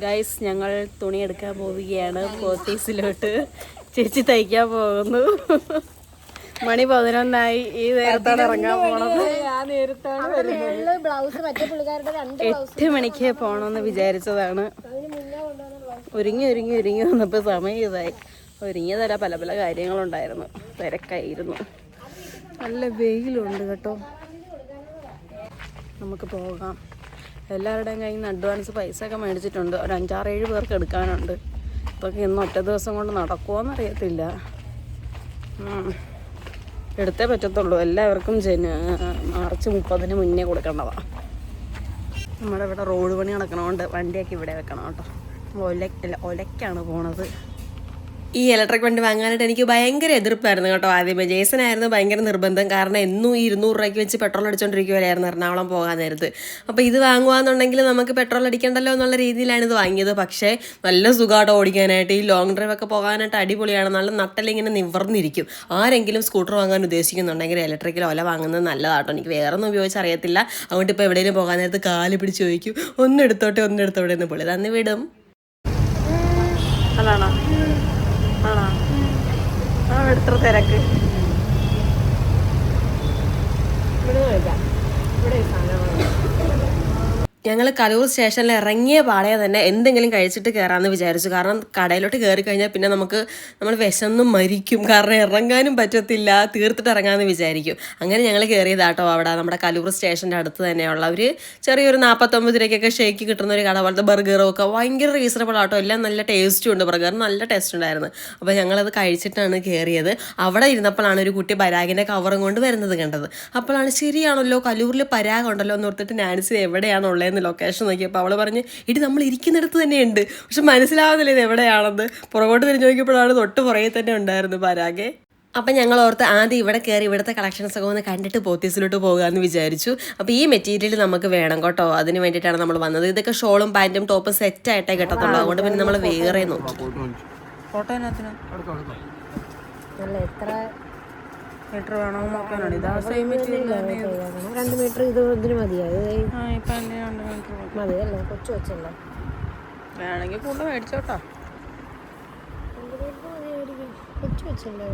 Guys ഞങ്ങൾ തുണി എടുക്കാൻ പോവുകയാണ്. പോത്തീസിലോട്ട് ചേച്ചി തയ്ക്കാൻ പോകുന്നു. മണി പതിനൊന്നായി. ഈ നേരത്താണ് ഇറങ്ങാൻ പോണത്. എട്ട് മണിക്ക് പോണമെന്ന് വിചാരിച്ചതാണ്. ഒരുങ്ങി ഒരുങ്ങി ഒരുങ്ങി വന്നപ്പോൾ സമയം ഇതായി. ഒരുങ്ങിയതല്ല പല പല കാര്യങ്ങളുണ്ടായിരുന്നു. തിരക്കായിരുന്നു. നല്ല വെയിലുണ്ട് കേട്ടോ. നമുക്ക് പോകാം. എല്ലാവരുടെയും കയ്യിൽ നിന്ന് അഡ്വാൻസ് പൈസ ഒക്കെ മേടിച്ചിട്ടുണ്ട്. ഒരു അഞ്ചാറേഴ് പേർക്ക് എടുക്കാനുണ്ട്. ഇതൊക്കെ ഇന്ന് ഒറ്റ ദിവസം കൊണ്ട് നടക്കുമോയെന്ന് അറിയത്തില്ല എടുത്തേ പറ്റത്തുള്ളൂ. എല്ലാവർക്കും ജന മാർച്ച് മുപ്പതിന് മുന്നേ കൊടുക്കേണ്ടതാണ് നമ്മുടെ ഇവിടെ റോഡ് പണി നടക്കണോണ്ട് വണ്ടിയൊക്കെ ഇവിടെ വെക്കണം കേട്ടോ. ഒല ഒലക്കാണ് പോണത്. ഈ ഇലക്ട്രിക് വണ്ടി വാങ്ങാനായിട്ട് എനിക്ക് ഭയങ്കര എതിർപ്പായിരുന്നു കേട്ടോ ആദ്യമേ. ജേസനായിരുന്നു ഭയങ്കര നിർബന്ധം. കാരണം എന്നും ഇരുന്നൂറ് രൂപയ്ക്ക് വെച്ച് പെട്രോൾ അടിച്ചുകൊണ്ടിരിക്കുകയായിരുന്നു എറണാകുളം പോകാൻ നേരത്ത്. അപ്പോൾ ഇത് വാങ്ങുവാന്നുണ്ടെങ്കിൽ നമുക്ക് പെട്രോൾ അടിക്കണ്ടല്ലോ എന്നുള്ള രീതിയിലാണ് ഇത് വാങ്ങിയത്. പക്ഷേ നല്ല സുഖമായിട്ട് ഓടിക്കാനായിട്ട്. ഈ ലോങ് ഡ്രൈവ് ഒക്കെ പോകാനായിട്ട് അടിപൊളിയാണ്. നല്ല നട്ടലിങ്ങനെ നിവർന്നിരിക്കും. ആരെങ്കിലും സ്കൂട്ടർ വാങ്ങാൻ ഉദ്ദേശിക്കുന്നുണ്ടെങ്കിൽ ഇലക്ട്രിക്കൽ ഒല വാങ്ങുന്നത് നല്ലതാട്ടോ. എനിക്ക് വേറെ ഒന്നും ഉപയോഗിച്ചറിയത്തില്ല അതുകൊണ്ട് ഇപ്പോൾ എവിടെയെങ്കിലും പോകാൻ നേരത്ത് കാൽ പിടിച്ച് ചോദിക്കും ഒന്നെടുത്തോട്ടെ ഒന്നെടുത്തോട്ടെ എന്ന് പുള്ളി തന്നെ വിടും അതാണോ? ആ എത്ര തിരക്ക് ഞങ്ങൾ കലൂർ സ്റ്റേഷനിൽ ഇറങ്ങിയ പാടെ തന്നെ എന്തെങ്കിലും കഴിച്ചിട്ട് കയറാമെന്ന് വിചാരിച്ചു. കാരണം കടയിലോട്ട് കയറി കഴിഞ്ഞാൽ പിന്നെ നമുക്ക് നമ്മൾ വിശന്നും മരിക്കും. കാരണം ഇറങ്ങാനും പറ്റത്തില്ല തീർത്തിട്ട് ഇറങ്ങാമെന്ന് വിചാരിക്കും. അങ്ങനെ ഞങ്ങൾ കയറിയതാട്ടോ അവിടെ. നമ്മുടെ കലൂർ സ്റ്റേഷന്റെ അടുത്ത് തന്നെയുള്ള ഒരു ചെറിയൊരു നാൽപ്പത്തൊമ്പത് രൂപയ്ക്കൊക്കെ ഷേക്ക് കിട്ടുന്ന ഒരു കട പോലത്തെ ബർഗറും ഒക്കെ. ഭയങ്കര റീസണബിൾ ആട്ടോ. എല്ലാം നല്ല ടേസ്റ്റും ഉണ്ട് ബർഗർ നല്ല ടേസ്റ്റ് ഉണ്ടായിരുന്നു. അപ്പോൾ ഞങ്ങളത് കഴിച്ചിട്ടാണ് കയറിയത് അവിടെ ഇരുന്നപ്പോഴാണ് ഒരു കുട്ടി പരാഗിന്റെ കവറും കൊണ്ട് വരുന്നത് കണ്ടത്. അപ്പോഴാണ് ശരിയാണല്ലോ കലൂരിൽ പരാഗുണ്ടല്ലോ എന്ന് ഓർത്തിട്ട് നാൻസി എവിടെയാണ് ഉള്ളതെന്ന് ലൊക്കേഷൻ നോക്കിയപ്പോൾ അവൾ പറഞ്ഞ് ഇടി നമ്മൾ ഇരിക്കുന്നിടത്ത് തന്നെയുണ്ട്. പക്ഷെ മനസ്സിലാവുന്നില്ല ഇത് എവിടെയാണെന്ന്. പുറകോട്ട് തിരിഞ്ഞ് നോക്കിയപ്പോഴാണ് തൊട്ട് പുറകെ തന്നെ ഉണ്ടായിരുന്നു പരാഗെ. അപ്പം ഞങ്ങൾ ഓർത്ത് ആദ്യം ഇവിടെ കയറി ഇവിടുത്തെ കളക്ഷൻസ് ഒക്കെ ഒന്ന് കണ്ടിട്ട് പോത്തീസിലോട്ട് പോകാമെന്ന് വിചാരിച്ചു. അപ്പോൾ ഈ മെറ്റീരിയൽ നമുക്ക് വേണം കേട്ടോ. അതിന് വേണ്ടിയിട്ടാണ് നമ്മൾ വന്നത്. ഇതൊക്കെ ഷോളും പാന്റും ടോപ്പും സെറ്റ് ആയിട്ടേ കിട്ടത്തുള്ളൂ. അതുകൊണ്ട് പിന്നെ നമ്മൾ വേറെ നോക്കി. ഫോട്ടോ എത്ര മീറ്റർ വേണോ നോക്കാനാണ്. ഇതാ സെയിം മെറ്റീരിയൽ രണ്ട് മീറ്റർ ഇത് ഇതിന് മതിയായി ഇത് ആ ഇപ്പം എന്റെ രണ്ട് മീറ്റർ മതി. അല്ലേ? കൊച്ചു കൊച്ചല്ലേ? വേണമെങ്കിൽ കൂടുതൽ മേടിച്ചോട്ടോ. കൊച്ചു കൊച്ചല്ലേ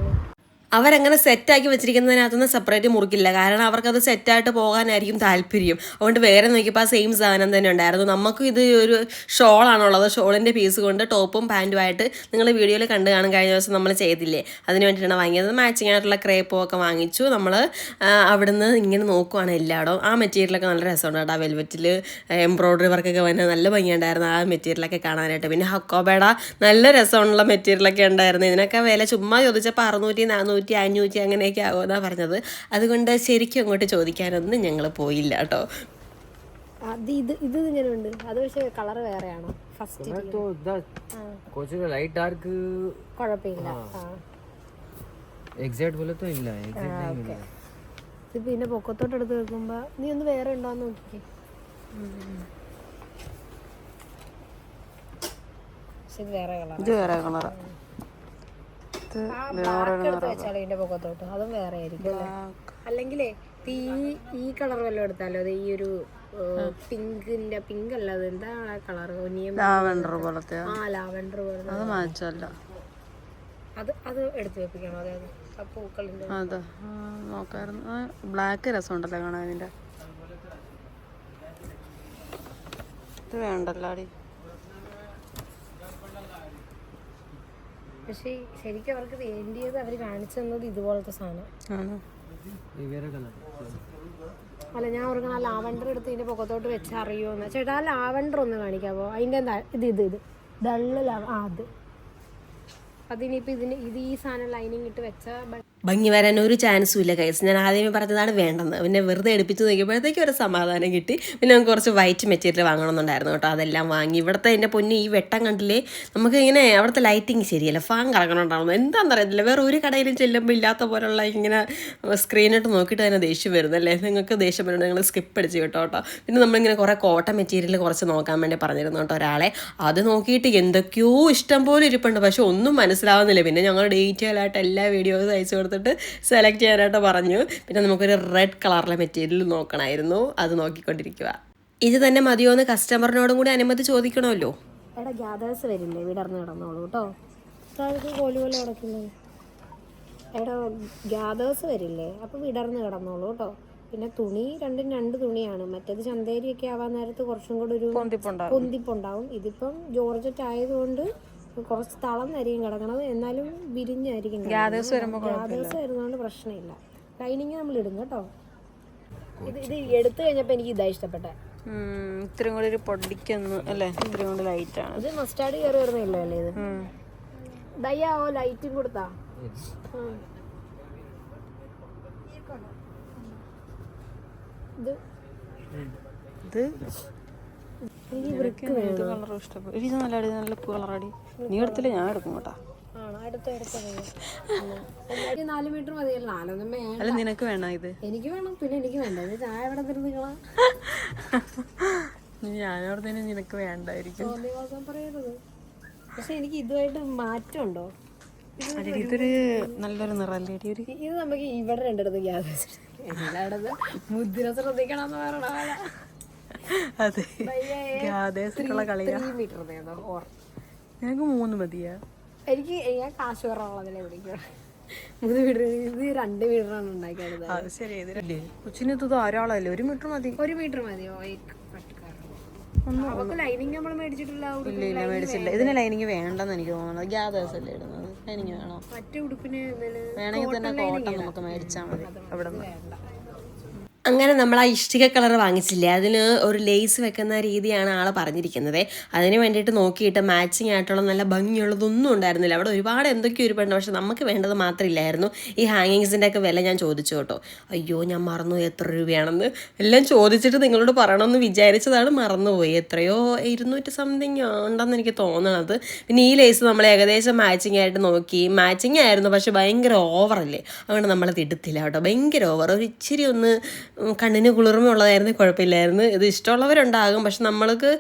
അവരങ്ങനെ സെറ്റാക്കി വെച്ചിരിക്കുന്നതിനകത്തുനിന്ന് സെപ്പറേറ്റ് മുറിക്കില്ല. കാരണം അവർക്കത് സെറ്റായിട്ട് പോകാനായിരിക്കും താല്പര്യം. അതുകൊണ്ട് വേറെ നോക്കിയപ്പോൾ ആ സെയിം സാധനം തന്നെ ഉണ്ടായിരുന്നു. നമുക്കും ഇത് ഒരു ഷോളാണുള്ളത് ഷോളിന്റെ പീസ് കൊണ്ട് ടോപ്പും പാന്റുമായിട്ട് നിങ്ങൾ വീഡിയോയിൽ കണ്ടു കാണും. കഴിഞ്ഞ ദിവസം നമ്മൾ ചെയ്തില്ലേ? അതിന് വേണ്ടിയിട്ടാണ് വാങ്ങിയത്. മാച്ചിങ് ആയിട്ടുള്ള ക്രേപ്പും ഒക്കെ വാങ്ങിച്ചു. നമ്മൾ അവിടുന്ന് ഇങ്ങനെ നോക്കുവാണ് എല്ലായിടവും. ആ മെറ്റീരിയലൊക്കെ നല്ല രസമുണ്ട് കേട്ടോ. വെൽവെറ്റിൽ എംബ്രോയ്ഡറി വർക്കൊക്കെ വന്ന് നല്ല ഭംഗിയുണ്ടായിരുന്നു ആ മെറ്റീരിയലൊക്കെ കാണാനായിട്ട്. പിന്നെ ഹക്കോബേട നല്ല രസമുള്ള മെറ്റീരിയലൊക്കെ ഉണ്ടായിരുന്നു. ഇതിനൊക്കെ വില ചുമ്മാ ചോദിച്ചപ്പോൾ അറുന്നൂറ്റി നൂറ്റി അഞ്ഞൂറ്റി അങ്ങനെയൊക്കെ ആകുമെന്നാണ് പറഞ്ഞത്. അതുകൊണ്ട് ശരിക്കും അങ്ങോട്ട് ചോദിക്കാനൊന്നും ഞങ്ങൾ പോയില്ല കേട്ടോ. ഇത് പിന്നെ പൊക്കത്തോട്ട് എടുത്ത് വെക്കുമ്പോ നീ ഒന്ന് വേറെ ഉണ്ടോന്ന് നോക്കിക്കേ. ഇത് വേറെ കളറാ. ഇത് വെച്ചാലോ ഇതിന്റെ പൊക്കത്തോട്ട്. അതും വേറെ ആയിരിക്കും അല്ലേ അല്ലെങ്കിലേ ഈ ഈ കളർ വല്ലതും എടുത്താലോ? അത് ഈ ഒരു പിങ്കിന്റെ പിങ്ക് അല്ല അത് എന്താ കളർ ലാവെൻഡർ പോലത്തെ ആ ലാവൻഡർ പോലത്തെ അത് മാച്ചല്ല അത് അത് എടുത്തു വെപ്പിക്കണം? അതായത് ആ പൂക്കളിന്റെ അതെ. നോക്കായിരുന്നു. ബ്ലാക്ക് രസമുണ്ടല്ലോ കാണാൻ ഇതിന്റെ ഇത് വേണ്ടല്ലോ അടി. പക്ഷേ ശരിക്കും അവർക്ക് വേണ്ടിയത് അവർ കാണിച്ചു തന്നത് ഇതുപോലത്തെ സാധനം. അല്ല ഞാൻ ഓർക്കണം ആ ലാവണ്ടർ എടുത്ത് ഇതിന്റെ പൊക്കത്തോട്ട് വെച്ചറിയോ എന്ന്. ചേട്ടാ ആ ലാവണ്ടർ ഒന്ന് കാണിക്കാവോ അതിന്റെ എന്താ? ഇത് ഇത് ഇത്. ഡള്ള് ലാവ ആ അത്. അതിനിപ്പോൾ ഇതിന് ഇത് ഈ സാധനം ലൈനിങ് ഇട്ട് വെച്ച ഭംഗി വരാൻ ഒരു ചാൻസും ഇല്ല കൈസ് ഞാൻ ആദ്യമേ പറഞ്ഞതാണ് വേണ്ടെന്ന്. പിന്നെ വെറുതെ എടുപ്പിച്ച് നോക്കിയപ്പോഴത്തേക്കും ഒരു സമാധാനം കിട്ടി. പിന്നെ നമുക്ക് കുറച്ച് വൈറ്റ് മെറ്റീരിയൽ വാങ്ങണമെന്നുണ്ടായിരുന്നു കേട്ടോ. അതെല്ലാം വാങ്ങി. ഇവിടുത്തെ എന്റെ പൊന്നു ഈ വെട്ടം കണ്ടില്ലേ? നമുക്ക് ഇങ്ങനെ അവിടുത്തെ ലൈറ്റിങ് ശരിയല്ല. ഫാൻ കറങ്ങണുണ്ടാവുന്നു എന്താണെന്ന് അറിയത്തില്ല. വേറെ ഒരു കടയിലും ചെല്ലുമ്പോൾ ഇല്ലാത്ത പോലുള്ള ഇങ്ങനെ സ്ക്രീനിട്ട് നോക്കിയിട്ട് തന്നെ ദേഷ്യം വരുന്നല്ലേ? നിങ്ങൾക്ക് ദേഷ്യം വരുന്നത് നിങ്ങൾ സ്കിപ്പ് അടിച്ച് കേട്ടോ കേട്ടോ. പിന്നെ നമ്മളിങ്ങനെ കുറേ കോട്ടൺ മെറ്റീരിയൽ കുറച്ച് നോക്കാൻ വേണ്ടി പറഞ്ഞിരുന്നു കേട്ടോ ഒരാളെ. അത് നോക്കിയിട്ട് എന്തൊക്കെയോ ഇഷ്ടം പോലെ ഇരിപ്പുണ്ട്. പക്ഷെ ഒന്നും മനസ്സിലാവുന്നില്ല. പിന്നെ ഞങ്ങൾ ഡീറ്റെയിൽ ആയിട്ട് എല്ലാ വീഡിയോസ് അയച്ചു കൊടുത്തിട്ട് സെലക്ട് ചെയ്യാനായിട്ട് പറഞ്ഞു. പിന്നെ നമുക്കൊരു റെഡ് കളറിലെ മെറ്റീരിയൽ നോക്കണമായിരുന്നു അത് നോക്കിക്കൊണ്ടിരിക്കുക ഇത് തന്നെ മതിയോ എന്ന് കസ്റ്റമറിനോടും കൂടി അനുമതി ചോദിക്കണമല്ലോ. എടാ ഗ്യാദേഴ്സ് വരില്ലേ? വിടർന്ന് കിടന്നോളൂ കേട്ടോ താഴേക്ക് കോലി പോലെ എടാ ഗ്യാദേഴ്സ് വരില്ലേ? അപ്പോൾ വിടർന്ന് കിടന്നോളൂ കേട്ടോ പിന്നെ തുണി രണ്ടും രണ്ട് തുണിയാണ്. മറ്റേത് ചന്തേരിയൊക്കെ ആവാൻ നേരത്ത് കുറച്ചും കൂടെ ഒരു പൊന്തിപ്പുണ്ടാവും. ഇതിപ്പം ജോർജറ്റ് ആയതുകൊണ്ട് കുറച്ച് തളം നരിയും കിടക്കണത് എന്നാലും വിരിഞ്ഞായിരിക്കും ഗ്യാദേഴ്സ് വരുമ്പോൾ ഗ്യാദേഴ്സ് വരുന്നതുകൊണ്ട് പ്രശ്നമില്ല. ലൈനിങ് നമ്മൾ ഇടും കേട്ടോ. ഇത് ഇത് എടുത്തു കഴിഞ്ഞപ്പോൾ എനിക്ക് ഇതാ ഇഷ്ടപ്പെട്ടെ. ഇത്രയും കൂടി ഒരു പൊടിക്കുന്നു അല്ലേ? ഇത്രയും കൂടി ലൈറ്റാണ് ഇത് മസ്റ്റാർഡ് കയറി വരുന്നില്ല അല്ലേ ഇത്? ദയ്യാവോ ലൈറ്റും കൊടുത്താ. ഇത് ഇത്? ഇഷ്ടപ്പെട്ടു ഇത് നല്ല അടി നല്ല കളറടി നീ എടുത്തില്ല? ഞാൻ എടുക്കും കേട്ടാ. ആണോ? അടുത്ത അടുത്ത നാല് മീറ്റർ മതിയല്ലോ നാലൊന്നും വേണ്ട. അല്ല നിനക്ക് വേണോ ഇത്? എനിക്ക് വേണം. പിന്നെ എനിക്ക് വേണ്ട. ഇത് ചായ ഞാനവിടെ തന്നെ നിനക്ക് വേണ്ടായിരിക്കും. പറയരുത്. പക്ഷെ എനിക്ക് ഇതുമായിട്ട് മാറ്റമുണ്ടോ? അടി ഇതൊരു നല്ലൊരു നിറല്ലേ? അടി ഒരു ഇത് നമുക്ക് ഇവിടെ രണ്ടിടത്ത് ഗ്യാസ് എല്ലായിടത്തും മുദ്ര ശ്രദ്ധിക്കണം എന്ന് പറയണ അതെ. ഗ്യാദേഴ്സിട്ടുള്ള കളിയാ. ഞങ്ങൾക്ക് മൂന്ന് മതിയാ. എനിക്ക് ഞാൻ കാശ് കുറവുള്ളതിനെ പിടിക്കണം മൂന്ന് മീറ്റർ ഇത് രണ്ട് മീറ്ററാണ് ഉണ്ടാക്കിയത്. അത് ശരി. കൊച്ചിന് ഇത് ധാരാളമല്ലേ? ഒരു മീറ്റർ മതി. ഒരു മീറ്റർ മതിയോ ലൈനിങ് നമ്മൾ മേടിച്ചിട്ടില്ല ഉടുപ്പ് ഇല്ല ഇല്ല മേടിച്ചില്ല. ഇതിന് ലൈനിങ് വേണ്ടെന്ന് എനിക്ക് തോന്നുന്നത് ഗ്യാദേഴ്സ് അല്ലേ ഇടുന്നത്? ലൈനിങ് വേണോ? മറ്റേ ഉടുപ്പിന് വേണമെങ്കിൽ തന്നെ കോട്ടൺ നമുക്ക് മേടിച്ചാൽ മതി. അവിടെ നിന്ന് അങ്ങനെ നമ്മൾ ആ ഇഷ്ടിക കളർ വാങ്ങിച്ചില്ലേ? അതിന് ഒരു ലേസ് വെക്കുന്ന രീതിയാണ് ആൾ പറഞ്ഞിരിക്കുന്നത്. അതിന് വേണ്ടിയിട്ട് നോക്കിയിട്ട് മാച്ചിങ് ആയിട്ടുള്ള നല്ല ഭംഗിയുള്ളതൊന്നും ഉണ്ടായിരുന്നില്ല. അവിടെ ഒരുപാട് എന്തൊക്കെയോ ഒരുപാട് പക്ഷെ നമുക്ക് വേണ്ടത് മാത്രമില്ലായിരുന്നു. ഈ ഹാങ്ങിങ്സിന്റെ ഒക്കെ വില ഞാൻ ചോദിച്ചു കേട്ടോ. അയ്യോ ഞാൻ മറന്നു എത്ര രൂപയാണെന്ന് എല്ലാം ചോദിച്ചിട്ട് നിങ്ങളോട് പറയണമെന്ന് വിചാരിച്ചതാണ് മറന്നുപോയി. എത്രയോ ഇരുന്നൂറ്റി സംതിങ് ഉണ്ടെന്ന് എനിക്ക് തോന്നണത് പിന്നെ ഈ ലേസ് നമ്മൾ ഏകദേശം മാച്ചിങ് ആയിട്ട് നോക്കി. മാച്ചിങ് ആയിരുന്നു പക്ഷെ ഭയങ്കര ഓവറല്ലേ അതുകൊണ്ട് നമ്മളത് എടുത്തില്ല കേട്ടോ. ഭയങ്കര ഓവർ ഒരു ഇച്ചിരി ഒന്ന് കണ്ണിന് കുളിർമയുള്ളതായിരുന്നു കുഴപ്പമില്ലായിരുന്നു. ഇത് ഇഷ്ടമുള്ളവരുണ്ടാകും പക്ഷെ നമ്മൾക്ക്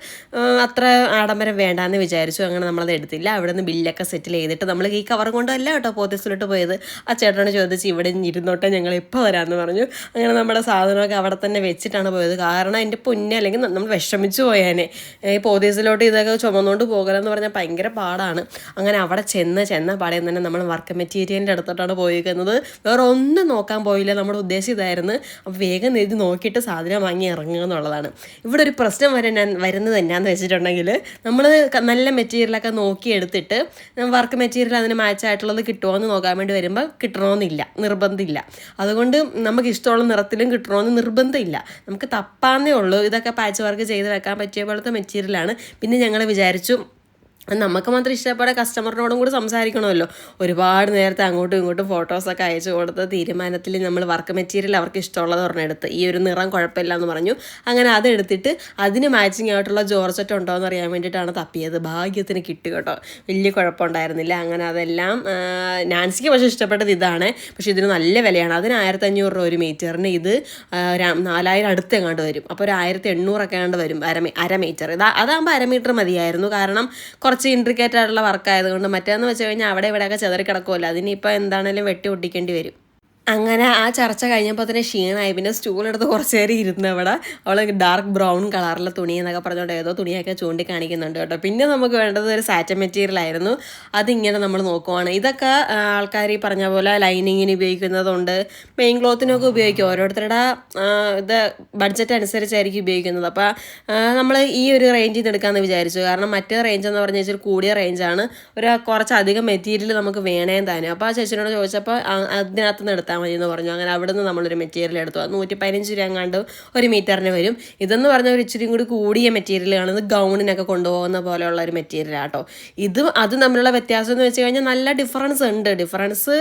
അത്ര ആഡംബരം വേണ്ടാന്ന് വിചാരിച്ചു. അങ്ങനെ നമ്മളത് എടുത്തില്ല. അവിടെ നിന്ന് ബില്ലൊക്കെ സെറ്റിൽ ചെയ്തിട്ട് നമ്മൾ ഈ കവർ കൊണ്ടല്ല കേട്ടോ പോത്തീസിലോട്ട് പോയത്. ആ ചേട്ടനോട് ചോദിച്ച് ഇവിടെ ഇരുന്നോട്ടെ ഞങ്ങൾ ഇപ്പോൾ വരാമെന്ന് പറഞ്ഞു. അങ്ങനെ നമ്മുടെ സാധനമൊക്കെ അവിടെ തന്നെ വെച്ചിട്ടാണ് പോയത്. കാരണം എന്റെ പൊന്നെ അല്ലെങ്കിൽ നമ്മൾ വിഷമിച്ചു പോയേനെ. ഈ പോത്തീസിലോട്ട് ഇതൊക്കെ ചുമന്നുകൊണ്ട് പോകലെന്ന് പറഞ്ഞാൽ ഭയങ്കര പാടാണ്. അങ്ങനെ അവിടെ ചെന്ന് ചെന്ന പാടയം തന്നെ നമ്മൾ വർക്ക് മെറ്റീരിയലിന്റെ അടുത്തോട്ടാണ് പോയിരിക്കുന്നത് വേറെ ഒന്നും നോക്കാൻ പോയില്ല. നമ്മുടെ ഉദ്ദേശം ഇതായിരുന്നു. അപ്പോൾ വേഗം ഇത് നോക്കിയിട്ട് സാധനം വാങ്ങി ഇറങ്ങുക എന്നുള്ളതാണ്. ഇവിടെ ഒരു പ്രശ്നം വരെ ഞാൻ വരുന്നത് എന്നാന്ന് വെച്ചിട്ടുണ്ടെങ്കിൽ നമ്മൾ നല്ല മെറ്റീരിയലൊക്കെ നോക്കി എടുത്തിട്ട് വർക്ക് മെറ്റീരിയൽ അതിന് മാച്ച് ആയിട്ടുള്ളത് കിട്ടുമോ എന്ന് നോക്കാൻ വേണ്ടി വരുമ്പോൾ കിട്ടണമെന്നില്ല നിർബന്ധമില്ല. അതുകൊണ്ട് നമുക്ക് ഇഷ്ടമുള്ള നിറത്തിലും കിട്ടണമെന്ന് നിർബന്ധമില്ല. നമുക്ക് തപ്പാന്നേ ഉള്ളൂ. ഇതൊക്കെ പാച്ച് വർക്ക് ചെയ്ത് വെക്കാൻ പറ്റിയ പോലത്തെ മെറ്റീരിയലാണ് പിന്നെ ഞങ്ങൾ വിചാരിച്ചു നമുക്ക് മാത്രം ഇഷ്ടപ്പെട്ട കസ്റ്റമറിനോടും കൂടി സംസാരിക്കണമല്ലോ. ഒരുപാട് നേരത്തെ അങ്ങോട്ടും ഇങ്ങോട്ടും ഫോട്ടോസൊക്കെ അയച്ചു കൊടുത്ത തീരുമാനത്തിൽ നമ്മൾ വർക്ക് മെറ്റീരിയൽ അവർക്ക് ഇഷ്ടമുള്ളത് പറഞ്ഞെടുത്ത് ഈ ഒരു നിറം കുഴപ്പമില്ല എന്ന് പറഞ്ഞു. അങ്ങനെ അതെടുത്തിട്ട് അതിന് മാച്ചിങ് ആയിട്ടുള്ള ജോർജറ്റ് ഉണ്ടോ എന്ന് അറിയാൻ വേണ്ടിയിട്ടാണ് തപ്പിയത്. ഭാഗ്യത്തിന് കിട്ടി കേട്ടോ. വലിയ കുഴപ്പമുണ്ടായിരുന്നില്ല. അങ്ങനെ അതെല്ലാം നാൻസിക്ക് പക്ഷേ ഇഷ്ടപ്പെട്ടത് ഇതാണ്. പക്ഷേ ഇതിന് നല്ല വിലയാണ്. അതിന് ആയിരത്തി അഞ്ഞൂറ് രൂപ ഒരു മീറ്ററിന് ഇത് നാലായിരം അടുത്ത് എങ്ങാണ്ട് വരും. അപ്പോൾ ഒരു ആയിരത്തി എണ്ണൂറൊക്കെ ആണ്ട് വരും അര അര മീറ്റർ. ഇതാ അതാകുമ്പോൾ അര മീറ്റർ മതിയായിരുന്നു. കാരണം കുറച്ച് ഇൻട്രിക്കേറ്റ് ആയിട്ടുള്ള വർക്ക് ആയതുകൊണ്ട് മറ്റേന്ന് വെച്ച് കഴിഞ്ഞാൽ അവിടെ ഇവിടെയൊക്കെ ചെതറി കിടക്കുമല്ലോ അതിനിപ്പോൾ എന്താണേലും വെട്ടി ഒട്ടിക്കേണ്ടി വരും. അങ്ങനെ ആ ചർച്ച കഴിഞ്ഞപ്പോൾ തന്നെ ക്ഷീണമായി പിന്നെ സ്റ്റൂളെടുത്ത് കുറച്ച് നേരം ഇരുന്ന് അവിടെ അവൾ ഡാർക്ക് ബ്രൗൺ കളറിലെ തുണി എന്നൊക്കെ പറഞ്ഞുകൊണ്ട് ഏതോ തുണിയൊക്കെ ചൂണ്ടിക്കാണിക്കുന്നുണ്ട് കേട്ടോ. പിന്നെ നമുക്ക് വേണ്ടത് ഒരു സാറ്റൻ മെറ്റീരിയൽ ആയിരുന്നു. അതിങ്ങനെ നമ്മൾ നോക്കുവാണ്. ഇതൊക്കെ ആൾക്കാർ ഈ പറഞ്ഞ പോലെ ലൈനിങ്ങിന് ഉപയോഗിക്കുന്നതുണ്ട്. മെയിൻ ക്ലോത്തിനൊക്കെ ഉപയോഗിക്കും. ഓരോരുത്തരുടെ ഇത് ബഡ്ജറ്റ് അനുസരിച്ചായിരിക്കും ഉപയോഗിക്കുന്നത്. അപ്പോൾ നമ്മൾ ഈ ഒരു റേഞ്ചിൽ നിന്ന് എടുക്കാമെന്ന് വിചാരിച്ചു. കാരണം മറ്റേ റേഞ്ച് എന്ന് പറഞ്ഞാൽ ഇച്ചിരി കൂടിയ റേഞ്ചാണ് ഒരു കുറച്ചധികം മെറ്റീരിയൽ നമുക്ക് വേണേ താനും. അപ്പോൾ ആ ചേച്ചിനോട് ചോദിച്ചപ്പോൾ അതിനകത്ത് നിന്ന് എടുത്താൽ മതി എന്ന് പറഞ്ഞു. അങ്ങനെ അവിടെ നിന്ന് നമ്മളൊരു മെറ്റീരിയൽ എടുത്തു. അത് നൂറ്റി പതിനഞ്ച് രൂപ എങ്ങാണ്ട് ഒരു മീറ്ററിന് വരും. ഇതെന്ന് പറഞ്ഞാൽ ഒരു ഇച്ചിരി കൂടി കൂടിയ മെറ്റീരിയലാണ് ഇത് ഗൗണിനൊക്കെ കൊണ്ടുപോകുന്ന പോലെയുള്ള ഒരു മെറ്റീരിയൽ ആട്ടോ ഇത് അത് തമ്മിലുള്ള വ്യത്യാസം എന്ന് വെച്ച് കഴിഞ്ഞാൽ നല്ല ഡിഫറൻസ് ഉണ്ട്. ഡിഫറൻസ്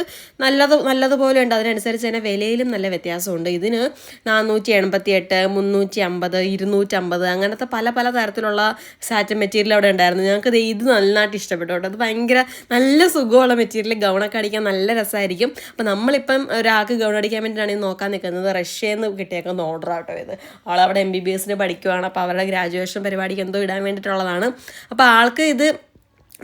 നല്ലത് നല്ലതുപോലെ ഉണ്ട്. അതിനനുസരിച്ച് തന്നെ വിലയിലും നല്ല വ്യത്യാസമുണ്ട്. ഇതിന് നാനൂറ്റി എൺപത്തി എട്ട് മുന്നൂറ്റി അമ്പത് ഇരുന്നൂറ്റമ്പത് അങ്ങനത്തെ പല പല തരത്തിലുള്ള സാറ്റ് മെറ്റീരിയൽ അവിടെ ഉണ്ടായിരുന്നു. ഞങ്ങൾക്ക് ഇത് നന്നായിട്ട് ഇഷ്ടപ്പെട്ടു കേട്ടോ അത് ഭയങ്കര നല്ല സുഖമുള്ള മെറ്റീരിയൽ ഗൗണൊക്കെ അടിക്കാൻ നല്ല രസമായിരിക്കും. അപ്പം നമ്മളിപ്പം ഒരാൾക്ക് ഗൗൺ അടിക്കാൻ വേണ്ടിയിട്ടാണ് നോക്കാൻ നിൽക്കുന്നത്. റഷ്യയിൽ നിന്ന് കിട്ടിയേക്കുന്ന ഓർഡർ ആട്ടോ ഇത്. ആളവിടെ എം ബി ബി എസിന് പഠിക്കുവാണ്. അപ്പോൾ അവരുടെ ഗ്രാജുവേഷൻ പരിപാടിക്ക് എന്തോ ഇടാൻ വേണ്ടിയിട്ടുള്ളതാണ്. അപ്പോൾ ആൾക്ക് ഇത്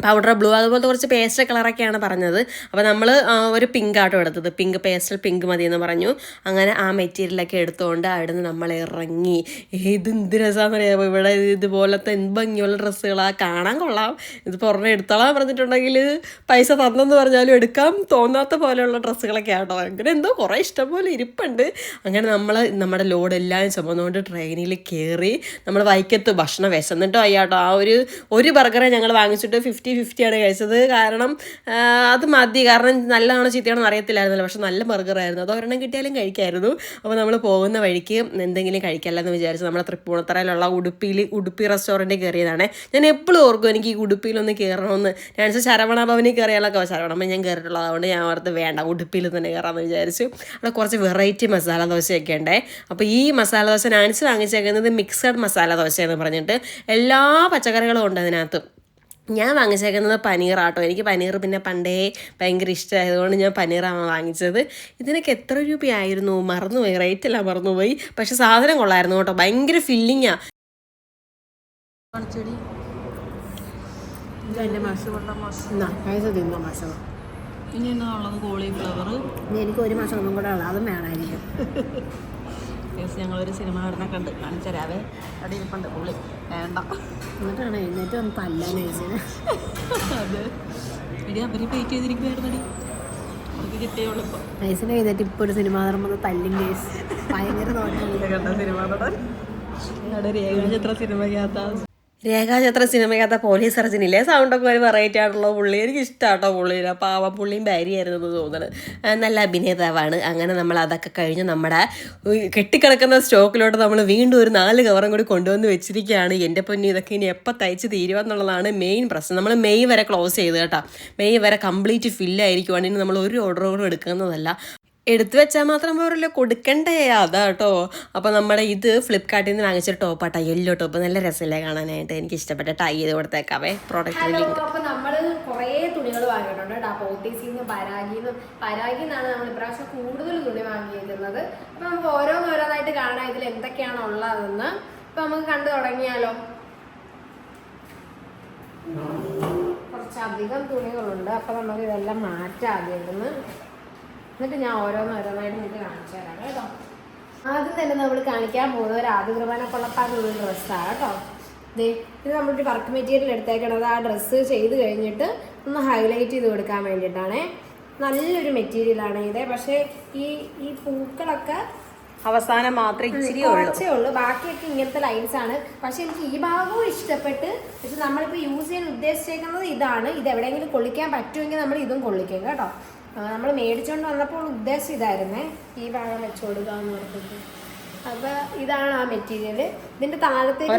പൗഡർ ബ്ലൂ അതുപോലത്തെ കുറച്ച് പേസ്റ്റൽ കളറൊക്കെയാണ് പറഞ്ഞത്. അപ്പോൾ നമ്മൾ ഒരു പിങ്ക് ആട്ടോ എടുത്തത്. പിങ്ക് പേസ്റ്റൽ പിങ്ക് മതി എന്ന് പറഞ്ഞു. അങ്ങനെ ആ മെറ്റീരിയലൊക്കെ എടുത്തുകൊണ്ട് അവിടുന്ന് നമ്മൾ ഇറങ്ങി. ഏത് എന്ത് രസമാണെന്ന് അറിയാമോ ഇവിടെ ഇതുപോലത്തെ എന്ത് ഭംഗിയുള്ള ഡ്രസ്സുകളാണ് കാണാൻ കൊള്ളാം. ഇത് പുറമെ എടുത്തോളാൻ പറഞ്ഞിട്ടുണ്ടെങ്കിൽ പൈസ തന്നെന്ന് പറഞ്ഞാലും എടുക്കാം. തോന്നാത്ത പോലെയുള്ള ഡ്രസ്സുകളൊക്കെ ആട്ടോ അങ്ങനെ എന്തോ കുറേ ഇഷ്ടം പോലെ ഇരിപ്പുണ്ട്. അങ്ങനെ നമ്മൾ നമ്മുടെ ലോഡ് എല്ലാം ചുമന്നുകൊണ്ട് ട്രെയിനിൽ കയറി നമ്മൾ വൈക്കത്ത് ഭക്ഷണം വിശന്നിട്ടോ അയ്യാട്ടോ. ആ ഒരു ഒരു ബർഗറെ ഞങ്ങൾ വാങ്ങിച്ചിട്ട് ഫിഫ്റ്റി ഫിഫ്റ്റിയാണ് കഴിച്ചത്. കാരണം അത് മതി. കാരണം നല്ലതാണോ ചീത്തയാണോ അറിയത്തില്ലായിരുന്നല്ലോ. പക്ഷെ നല്ല ബർഗറായിരുന്നു അത് ഒരെണ്ണം കിട്ടിയാലും കഴിക്കായിരുന്നു. അപ്പോൾ നമ്മൾ പോകുന്ന വഴിക്ക് എന്തെങ്കിലും കഴിക്കല്ലെന്ന് വിചാരിച്ചു. നമ്മുടെ തൃപ്പൂണിത്തറയിലുള്ള ഉടുപ്പിയിൽ ഉടുപ്പി റെസ്റ്റോറന്റിൽ കയറിയതാണ്. ഞാൻ എപ്പോഴും ഓർക്കും എനിക്ക് ഈ ഉടുപ്പിയിലൊന്ന് കയറണമെന്ന്. ഞാൻ ശരവണ ഭവനിൽ കയറിയാലൊക്കെ ശരവണ ഞാൻ കയറിയിട്ടുള്ളത്. അതുകൊണ്ട് ഞാൻ ഓർത്ത് വേണ്ട ഉടുപ്പിയിൽ തന്നെ കയറാമെന്ന് വിചാരിച്ചു. അവിടെ കുറച്ച് വെറൈറ്റി മസാല ദോശയൊക്കെ ഉണ്ടേ. അപ്പോൾ ഈ മസാല ദോശ നാൻസ് വാങ്ങിച്ചേക്കുന്നത് മിക്സഡ് മസാല ദോശ എന്ന് പറഞ്ഞിട്ട് എല്ലാ പച്ചക്കറികളും ഉണ്ട് അതിനകത്ത്. ഞാൻ വാങ്ങിച്ചേക്കുന്നത് പനീറാട്ടോ എനിക്ക് പനീർ പിന്നെ പണ്ടേ ഭയങ്കര ഇഷ്ടമായതുകൊണ്ട് ഞാൻ പനീറാണ് വാങ്ങിച്ചത്. ഇതിനൊക്കെ എത്ര രൂപയായിരുന്നു? മറന്നുപോയി. റേറ്റ് എല്ലാം മറന്നുപോയി. പക്ഷെ സാധനം കൊള്ളായിരുന്നു കേട്ടോ. ഭയങ്കര ഫില്ലിങ്ങാ ഇനി എന്നാ ഉള്ളത്? കോളിഫ്ലവർ എനിക്ക് ഒരു മാസം ഒന്നും കൂടെ ഉള്ളത്. അതും വേണമായിരിക്കും. കേസ് ഞങ്ങളൊരു സിനിമ നടന്ന കണ്ട് കാണിച്ചു തരാവേ അവിടെ ഇരിപ്പുണ്ട് പുള്ളി. വേണ്ട. എന്നിട്ടാണ് എഴുന്നേറ്റ് ഒന്ന് കഴിച്ചത് അതെ. ഇടി അവർ വെയിറ്റ് ചെയ്തിരിക്കുവായിരുന്നടി. അവർക്ക് കിട്ടിയുള്ളൂ എഴുന്നേറ്റ് ഇപ്പോൾ ഒരു സിനിമ നടന്നത് തല്ലിങ് കേസ്. ഭയങ്കര സിനിമ നടൻ? സിനിമയ്ക്കകത്ത? രേഖാചിത്ര സിനിമയ്ക്കകത്ത പോലീസ് സർജനില്ലേ? സൗണ്ടൊക്കെ ഒരു വെറൈറ്റി ആയിട്ടുള്ള പുള്ളി. എനിക്ക് ഇഷ്ടമാട്ടോ പുള്ളിനെ പാവ പുള്ളിയും ഭാര്യയായിരുന്നു എന്ന് തോന്നുന്നത് നല്ല അഭിനേതാവാണ്. അങ്ങനെ നമ്മൾ അതൊക്കെ കഴിഞ്ഞ് നമ്മുടെ കെട്ടിക്കിടക്കുന്ന സ്റ്റോക്കിലോട്ട് നമ്മൾ വീണ്ടും ഒരു നാല് കവറും കൂടി കൊണ്ടുവന്ന് വെച്ചിരിക്കുകയാണ്. എന്റെ പൊന്നി ഇതൊക്കെ ഇനി എപ്പോൾ തയ്ച്ച് തീരുക എന്നുള്ളതാണ് മെയിൻ പ്രശ്നം. നമ്മൾ മെയ് വരെ ക്ലോസ് ചെയ്ത് കേട്ടോ. മെയ് വരെ കംപ്ലീറ്റ് ഫില്ലായിരിക്കുവാണ് ഇനി നമ്മൾ ഒരു ഓർഡർ കൂടെ എടുക്കുന്നതല്ല. എടുത്തു വെച്ചാൽ മാത്രം പോരല്ലോ. കൊടുക്കണ്ടേ? അതാ കേട്ടോ അപ്പോൾ നമ്മുടെ ഇത് ഫ്ലിപ്കാർട്ടിൽ നിന്ന് വാങ്ങിച്ച ടോപ്പാട്ടാ യെല്ലോ ടോപ്പ് നല്ല രസമില്ലേ കാണാനായിട്ട്. എനിക്ക് ഇഷ്ടപ്പെട്ട ടൈ ചെയ്ത് കൊടുത്തേക്കാവേ. പ്രോഡക്റ്റ് ലിങ്ക് അപ്പോൾ നമ്മൾ കുറേ തുണികൾ വാങ്ങിയിട്ടുണ്ട് കേട്ടോ. പോട്ടീസിന്ന് പരാഗിന്ന് നിന്നാണ് നമ്മൾ ഇപ്രാവശ്യം കൂടുതൽ തുണി വാങ്ങിയിരുന്നത് അപ്പോൾ നമുക്ക് ഓരോന്നോരോന്നായിട്ട് കാണാം ഇതിൽ എന്തൊക്കെയാണ് ഉള്ളതെന്ന്. അപ്പൊ നമുക്ക് കണ്ടു തുടങ്ങിയാലോ. കുറച്ചധികം തുണികളുണ്ട്. അപ്പോൾ നമ്മൾ ഇതെല്ലാം മാറ്റാം ആദ്യം ഇവിടുന്ന് എന്നിട്ട് ഞാൻ ഓരോന്നോരോന്നായിട്ട് നിങ്ങൾക്ക് കാണിച്ചു തരാം കേട്ടോ. ആദ്യം തന്നെ നമ്മൾ കാണിക്കാൻ പോകുന്ന ഒരു ആദ്യ കുർബാന കൊള്ളപ്പാടുള്ള ഡ്രസ്സാണ് കേട്ടോ. ദേ ഇത് നമ്മളൊരു വർക്ക് മെറ്റീരിയൽ എടുത്തേക്കണത്. ആ ഡ്രസ്സ് ചെയ്ത് കഴിഞ്ഞിട്ട് ഒന്ന് ഹൈലൈറ്റ് ചെയ്ത് കൊടുക്കാൻ വേണ്ടിയിട്ടാണ്. നല്ലൊരു മെറ്റീരിയലാണ് ഇത്. പക്ഷേ ഈ ഈ പൂക്കളൊക്കെ അവസാനം മാത്രമേ ഇച്ചിരി കുറച്ചേ ഉള്ളൂ. ബാക്കിയൊക്കെ ഇങ്ങനത്തെ ലൈൻസ് ആണ്. പക്ഷെ എനിക്ക് ഈ ഭാഗവും ഇഷ്ടപ്പെട്ട് പക്ഷെ നമ്മളിപ്പോൾ യൂസ് ചെയ്യാൻ ഉദ്ദേശിച്ചേക്കുന്നത് ഇതാണ്. ഇത് എവിടെയെങ്കിലും കൊള്ളിക്കാൻ പറ്റുമെങ്കിൽ നമ്മൾ ഇതും കൊള്ളിക്കും കേട്ടോ. നമ്മൾ മേടിച്ചുകൊണ്ട് വന്നപ്പോൾ ഉദ്ദേശം ഇതായിരുന്നേ ഈ ഭാഗം വെച്ച് കൊടുക്കുക എന്ന് പറഞ്ഞിട്ട്. അപ്പൊ ഇതാണ് ആ മെറ്റീരിയൽ ഇതിന്റെ താഴത്തേക്ക്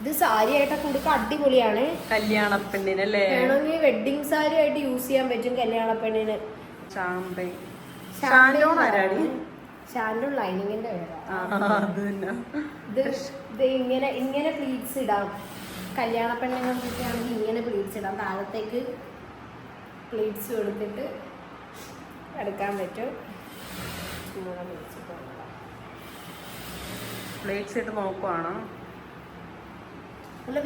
ഇത് സാരി ആയിട്ടൊക്കെ ഉടുക്ക അടിപൊളിയാണ്. കല്യാണ പെണ്ണിനല്ലേ വേണമെങ്കിൽ വെഡിങ് സാരി ആയിട്ട് യൂസ് ചെയ്യാൻ പറ്റും കല്യാണ പെണ്ണിന് ഷാൻഡോൺ ലൈനിങ്ങിന്റെ ഇത് ഇങ്ങനെ ഇങ്ങനെ പ്ലീറ്റ്സ് ഇടാം. കല്യാണ പെണ്ണുങ്ങൾക്കൊക്കെ ആണെങ്കിൽ ഇങ്ങനെ പ്ലീറ്റ്സിടാം താഴത്തേക്ക് പ്ലീറ്റ്സ് കൊടുത്തിട്ട് എടുക്കാൻ പറ്റും. ഇങ്ങനെ പ്ലേറ്റ്സ് ഇട്ട് നോക്കുവാണോ? നല്ല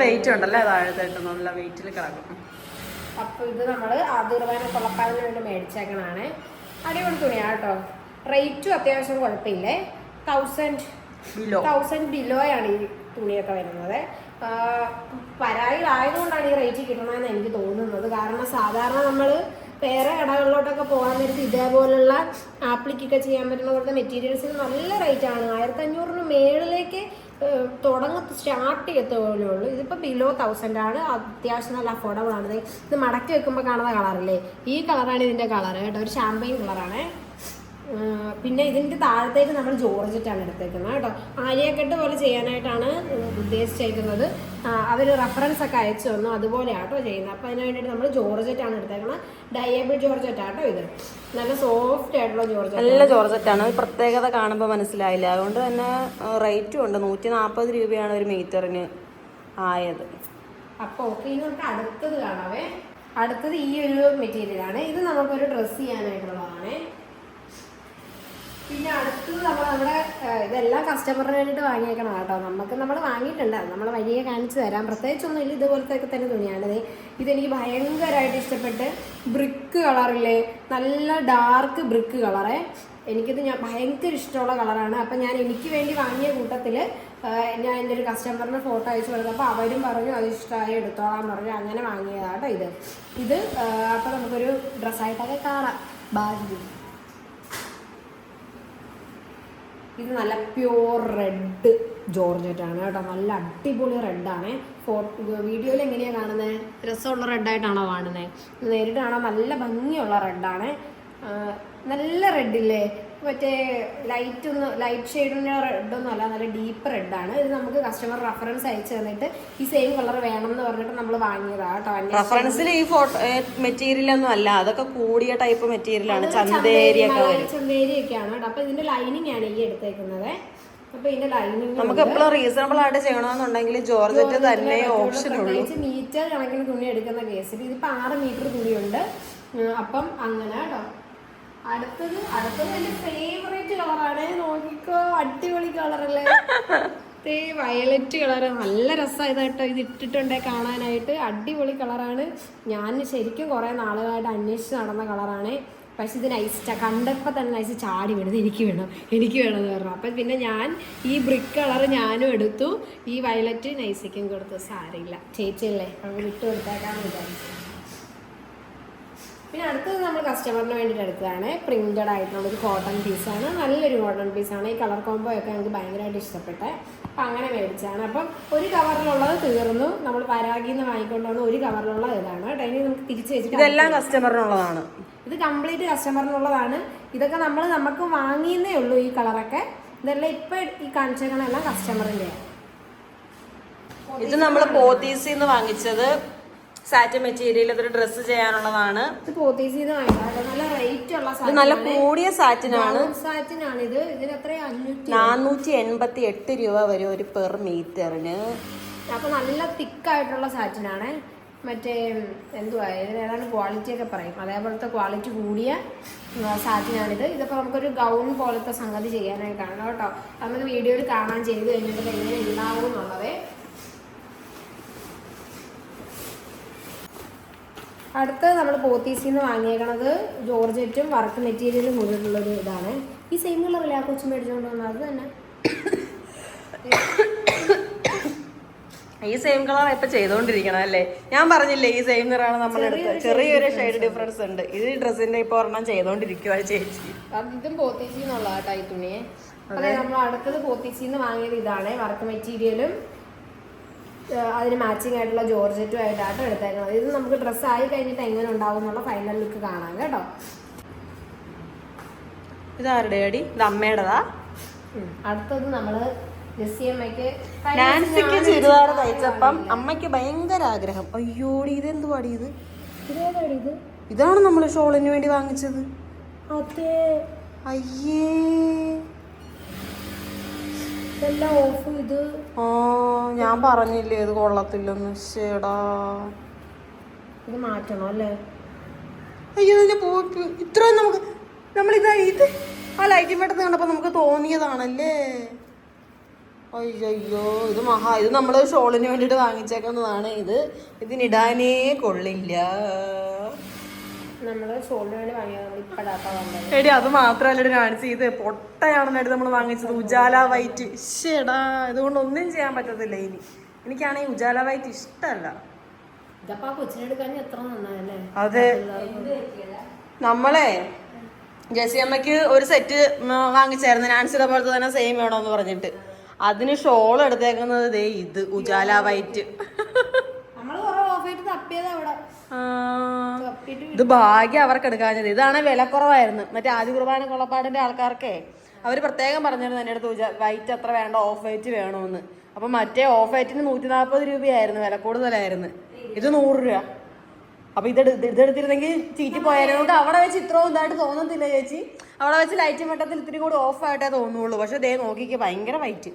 വെയിറ്റ് ഉണ്ടല്ലേ താഴത്തായിട്ട് നല്ല വെയിറ്റിൽ കിടക്കും. അപ്പൊ ഇത് നമ്മൾ ആദൂർവാന കൊള്ളപ്പാടിന് വേണ്ടി മേടിച്ചേക്കണാണ്. അടിപൊളി തുണിയാ കേട്ടോ. റേറ്റും അത്യാവശ്യം കുഴപ്പമില്ലേ? തൗസൻഡ് തൗസൻഡ് ബിലോയാണ് ഈ തുണിയൊക്കെ വരുന്നത്. പരായിലായതുകൊണ്ടാണ് ഈ റേറ്റ് കിട്ടണമെന്ന് എനിക്ക് തോന്നുന്നത്. കാരണം സാധാരണ നമ്മൾ വേറെ കടകളിലോട്ടൊക്കെ പോകാൻ നേരത്ത് ഇതേപോലുള്ള ആപ്ലിക്കൊക്കെ ചെയ്യാൻ പറ്റുന്ന പോലത്തെ മെറ്റീരിയൽസിന് നല്ല റേറ്റ് ആണ്. ആയിരത്തി അഞ്ഞൂറിന് മേളിലേക്ക് തുടങ്ങ സ്റ്റാർട്ട് ചെയ്യത്തുള്ളൂ ഉള്ളൂ ഇതിപ്പോൾ ബിലോ തൗസൻഡ് ആണ്. അത്യാവശ്യം നല്ല അഫോർഡബിൾ ആണ്. ഇത് മടക്കി വെക്കുമ്പോൾ കാണുന്ന കളറല്ലേ ഈ കളറാണ് ഇതിന്റെ കളർ കേട്ടോ ഒരു ഷാമ്പയിൻ കളറാണേ പിന്നെ ഇതിന്റെ താഴത്തേക്ക് നമ്മൾ ജോർജറ്റാണ് എടുത്തേക്കുന്നത് കേട്ടോ. ആലിയക്കെട്ട് പോലെ ചെയ്യാനായിട്ടാണ് ഉദ്ദേശിച്ചേക്കുന്നത്. അവർ റെഫറൻസ് ഒക്കെ അയച്ചു തന്നു. അതുപോലെയാണ് കേട്ടോ ചെയ്യുന്നത്. അപ്പോൾ അതിന് വേണ്ടിയിട്ട് നമ്മൾ ജോർജറ്റാണ് എടുത്തേക്കുന്നത് ഡയബിൾ ജോർജറ്റാട്ടോ ഇത്. നല്ല സോഫ്റ്റ് ആയിട്ടുള്ള ജോർജറ്റ്. നല്ല ജോർജറ്റാണ്. പ്രത്യേകത കാണുമ്പോൾ മനസ്സിലായില്ല. അതുകൊണ്ട് തന്നെ റേറ്റും ഉണ്ട്. നൂറ്റി നാൽപ്പത് രൂപയാണ് ഒരു മീറ്ററിന് ആയത്. അപ്പോൾ ഓക്കെ ഇനി നമുക്ക് അടുത്തത് കാണാവേ. അടുത്തത് ഈ ഒരു മെറ്റീരിയലാണ് ഇത് നമുക്കൊരു ഡ്രസ്സ് ചെയ്യാനായിട്ടുള്ളതാണ്. പിന്നെ അടുത്തത് നമ്മൾ നമ്മുടെ ഇതെല്ലാം കസ്റ്റമറിന് വേണ്ടിയിട്ട് വാങ്ങിയേക്കണം കേട്ടോ നമുക്ക് നമ്മൾ വാങ്ങിയിട്ടുണ്ട്. നമ്മൾ വഴിയെ കാണിച്ചു തരാം. പ്രത്യേകിച്ചൊന്നും ഇല്ല ഇതുപോലത്തെ ഒക്കെ തന്നെ തുണിയാണത് ഇതെനിക്ക് ഭയങ്കരമായിട്ട് ഇഷ്ടപ്പെട്ട് ബ്രിക്ക് കളറില്ലേ നല്ല ഡാർക്ക് ബ്രിക്ക് കളറേ എനിക്കിത് ഞാൻ ഭയങ്കര ഇഷ്ടമുള്ള കളറാണ് അപ്പം ഞാൻ എനിക്ക് വേണ്ടി വാങ്ങിയ കൂട്ടത്തിൽ ഞാൻ എന്റെ ഒരു കസ്റ്റമറിന് ഫോട്ടോ അയച്ചു കൊടുത്തപ്പോൾ അവരും പറഞ്ഞു അത് ഇഷ്ടമായി എടുത്തോളാം പറഞ്ഞു അങ്ങനെ വാങ്ങിയതാട്ടോ ഇത്. ഇത് അപ്പോൾ നമുക്കൊരു ഡ്രസ്സായിട്ടൊക്കെ കാണാം. ബാഗ് ഇത് നല്ല പ്യൂർ റെഡ് ജോർജറ്റാണ് കേട്ടോ. നല്ല അടിപൊളി റെഡാണ് ഫോട്ടോ വീഡിയോയിൽ എങ്ങനെയാണ് കാണുന്നത് രസമുള്ള റെഡായിട്ടാണോ കാണുന്നത് നേരിട്ട് കാണാൻ നല്ല ഭംഗിയുള്ള റെഡാണ് നല്ല റെഡില്ലേ മറ്റേ ലൈറ്റ് ഒന്ന് ലൈറ്റ് ഷെയ്ഡിന്റെ റെഡൊന്നും അല്ല നല്ല ഡീപ്പ് റെഡാണ് ഇത് നമുക്ക് കസ്റ്റമർ റഫറൻസ് അയച്ചു തന്നിട്ട് ഈ സെയിം കളർ വേണം എന്ന് പറഞ്ഞിട്ട് നമ്മൾ വാങ്ങിയതാണ് കേട്ടോ. റഫറൻസിൽ ഈ ഫോട്ടോ മെറ്റീരിയൽ ഒന്നും അല്ല. അതൊക്കെ കൂടിയ ടൈപ്പ് മെറ്റീരിയലാണ് ചന്തേരി ഒക്കെ വരും. ചന്തേരി ഒക്കെയാണ് കേട്ടോ. അപ്പൊ ഇതിന്റെ ലൈനിങ് ആണ് ഈ എടുത്തേക്കുന്നത്. അപ്പൊ ഇതിന്റെ ലൈനിങ് നമുക്ക് എപ്പോഴും റീസണബിൾ ആയിട്ട് ചെയ്യണമെന്നുണ്ടെങ്കിൽ ജോർജറ്റ് തന്നെ ഓപ്ഷൻ ഉള്ളൂ. മീറ്റർ കണക്കിന് തുണി എടുക്കുന്ന കേസിൽ ഇതിപ്പോ ആറ് മീറ്റർ തുണിയുണ്ട്. അപ്പം അങ്ങനെ കേട്ടോ. അടുത്തത് അടുത്തത് എന്റെ ഫേവറേറ്റ് കളറാണ് നോക്കിക്കോ അടിപൊളി കളറല്ലേ വയലറ്റ് കളറ് നല്ല രസമായത് കേട്ടോ ഇത് ഇട്ടിട്ടുണ്ടേ കാണാനായിട്ട്. അടിപൊളി കളറാണ് ഞാൻ ശരിക്കും കുറേ നാളുകളായിട്ട് അന്വേഷിച്ച് നടന്ന കളറാണ് പക്ഷെ ഇത് നൈസ് കണ്ടപ്പോൾ തന്നെ നൈസ് ചാടി വീണത് എനിക്ക് വേണം. എനിക്ക് വേണം എന്ന് പറഞ്ഞു. അപ്പം പിന്നെ ഞാൻ ഈ ബ്രിക്ക് കളർ ഞാനും എടുത്തു. ഈ വയലറ്റ് നൈസിക്കും കൊടുത്തു സാരയില്ല. ചേച്ചിയല്ലേ അവൾ വിട്ടു കൊടുത്തേക്കാന്ന് വിചാരിച്ചു. പിന്നെ അടുത്തത് നമ്മൾ കസ്റ്റമറിന് വേണ്ടിയിട്ട് എടുത്തതാണ് പ്രിന്റഡ് ആയിട്ടുള്ളൊരു കോട്ടൺ പീസാണ് നല്ലൊരു കോട്ടൺ പീസാണ് ഈ കളർ കോംബോ ഒക്കെ ഞങ്ങൾക്ക് ഭയങ്കരമായിട്ട് ഇഷ്ടപ്പെട്ടെ. അപ്പം അങ്ങനെ മേടിച്ചാണ് അപ്പം ഒരു കവറിലുള്ളത് തീർന്നു. നമ്മൾ പരാഗിൽ നിന്ന് വാങ്ങിക്കൊണ്ട് വന്ന ഒരു കവറിലുള്ള ഇതാണ് കേട്ടോ. ഇനി നമുക്ക് തിരിച്ച് വെച്ചിട്ട് ഇതെല്ലാം കസ്റ്റമറിനുള്ളതാണ് ഇത് കംപ്ലീറ്റ് കസ്റ്റമറിനുള്ളതാണ് ഇതൊക്കെ നമ്മൾ നമുക്ക് വാങ്ങിയെന്നേ ഉള്ളൂ ഈ കളറൊക്കെ ഇതെല്ലാം ഇപ്പം ഈ കാണിച്ചേക്കണെല്ലാം കസ്റ്റമറിന്റെയാണ് ഇത് നമ്മൾ പോത്തീസിന്ന് വാങ്ങിച്ചത് സാറ്റ് മെറ്റീരിയൽ ഇതൊരു ഡ്രസ്സ് ചെയ്യാനുള്ളതാണ്. നല്ല കൂടിയ സാറ്റിനാണ്. നാനൂറ്റി എൺപത്തി എട്ട് രൂപ വരും ഒരു പെർ മീറ്ററിന് അപ്പൊ നല്ല തിക്കായിട്ടുള്ള സാറ്റിനാണ്. മറ്റേ എന്തുവാ? ഇതിനേതാണ് ക്വാളിറ്റി ഒക്കെ പറയും. അതേപോലത്തെ ക്വാളിറ്റി കൂടിയ സാറ്റിനാണിത്. ഇതൊക്കെ നമുക്കൊരു ഗൗൺ പോലത്തെ സംഗതി ചെയ്യാനായിട്ടാണ് കേട്ടോ. നമുക്ക് വീഡിയോയിൽ കാണാൻ ചെയ്ത് കഴിഞ്ഞിട്ട് എങ്ങനെ ഉണ്ടാവും എന്നുള്ളത്. അടുത്തത് നമ്മൾ പോത്തീസിൽ നിന്ന് വാങ്ങിയേക്കണത് ജോർജറ്റും വർക്ക് മെറ്റീരിയലും കൂടിയിട്ടുള്ളൊരു ഇതാണ്. ഈ സെയിം കളറില്ല ആ കൊച്ചു മേടിച്ചുകൊണ്ട് വന്നത് അത് തന്നെ. ഈ സെയിം കളർ ഇപ്പൊ ചെയ്തോണ്ടിരിക്കണം അല്ലേ ഞാൻ പറഞ്ഞില്ലേ ഈ സെയിം നിറാണ് നമ്മൾ എടുത്തത് ചെറിയൊരു ഷെയ്ഡ് ഡിഫറൻസ് ഉണ്ട്. ഇത് ഡ്രസ്സിന്റെ ഇപ്പൊ ഒരെണ്ണം ചെയ്തോണ്ടിരിക്കുക ചേച്ചി. ഇതും പോത്തീസിന്നുള്ള തുണിയെ. അതെ നമ്മൾ അടുത്തത് പോത്തീസിന്ന് വാങ്ങിയത് ഇതാണ്. വർക്ക് മെറ്റീരിയലും അതിന് മാച്ചിങ് ആയിട്ടുള്ള ജോർജറ്റും ആയിട്ടാട്ടോ എടുത്തേക്കുന്നത്. ഇത് നമുക്ക് ഡ്രസ്സ് ആയി കഴിഞ്ഞിട്ട് എങ്ങനെ ഉണ്ടാവും എന്നുള്ള ഫൈനൽ ലുക്ക് കാണാം കേട്ടോ. ഇതാരുടെ അടി ഇത് അമ്മയുടെതാ? അടുത്തത് നമ്മൾ നാൻസിക്ക് ചുരിദാർ തയ്ച്ചപ്പം അമ്മയ്ക്ക് ഭയങ്കര ആഗ്രഹം. അയ്യോടി ഇത്? എന്ത് ഇത്? ഇതാണ് നമ്മൾ ഷോളിന് വേണ്ടി വാങ്ങിച്ചത്? അതെ. അയ്യേ. ഇതെല്ലാം ഓഫ് ഇത്. ആ ഞാൻ പറഞ്ഞില്ലേ ഇത് കൊള്ളത്തില്ലെന്ന്. ശേടാ ഇത് മാറ്റണം അല്ലേ? അയ്യോ ഇതിന്റെ പൂ ഇത്രയും നമുക്ക് നമ്മളിത് ഇത് ആ ലൈറ്റിംഗ് പെട്ടെന്ന് കണ്ടപ്പോൾ നമുക്ക് തോന്നിയതാണല്ലേ? അയ്യോ ഇത് മഹാ ഇത് നമ്മൾ ഷോളിന് വേണ്ടിയിട്ട് വാങ്ങിച്ചേക്കുന്നതാണ് ഇത്. ഇതിനിടാനേ കൊള്ളില്ല നമ്മൾ ഷോളിന് വേണ്ടി വാങ്ങിയത് നമ്മൾ ഇപ്പഴാട്ടോ വന്നത് എടി അത് മാത്രല്ല കാണിച്ച് ഇത് പൊട്ടയാണെന്നായിട്ട് നമ്മൾ വാങ്ങിച്ചത്. ഉജാല വൈറ്റ് ഇഷ്ടടാ ഇതുകൊണ്ട് ഒന്നും ചെയ്യാൻ പറ്റത്തില്ല ഇനി. എനിക്കാണെങ്കിൽ ഉജാല വൈറ്റ് ഇഷ്ടമല്ല അതെ. നമ്മളെ ജെസി അമ്മയ്ക്ക് ഒരു സെറ്റ് വാങ്ങിച്ചായിരുന്നു. നാൻസിയുടെ പോലത്തെ തന്നെ സെയിം വേണമെന്ന് പറഞ്ഞിട്ട്. അതിന് ഷോൾ എടുത്തേക്കുന്നത് ദേ ഇത് ഉജാല വൈറ്റ് തപ്പിയത് അവിടെ ഇത് ഭാഗ്യം അവർക്ക് എടുക്കാഞ്ഞത്. ഇതാണ് വില കുറവായിരുന്നു മറ്റേ ആദ്യ കുർബാന കൊള്ളപ്പാടിന്റെ ആൾക്കാർക്കേ അവർ പ്രത്യേകം പറഞ്ഞിരുന്നു എന്റെ അടുത്ത് വൈറ്റ് അത്ര വേണ്ട ഓഫ് വൈറ്റ് വേണമെന്ന് അപ്പം മറ്റേ ഓഫ് വൈറ്റിന് നൂറ്റി നാൽപ്പത് രൂപയായിരുന്നു വില കൂടുതലായിരുന്നു. ഇത് നൂറ് രൂപ. അപ്പൊ ഇത് ഇതെടുത്തിരുന്നെങ്കിൽ ചീറ്റി പോയാലും? നമുക്ക് അവിടെ വെച്ച് ഇത്രയും ഇതായിട്ട് തോന്നത്തില്ല ചേച്ചി. അവിടെ വെച്ച് ലൈറ്റ് മട്ടത്തിൽ ഇത്തിരി കൂടി ഓഫ് ആയിട്ടേ തോന്നുള്ളൂ. പക്ഷെ ദേ നോക്കിക്ക് ഭയങ്കര വൈറ്റ്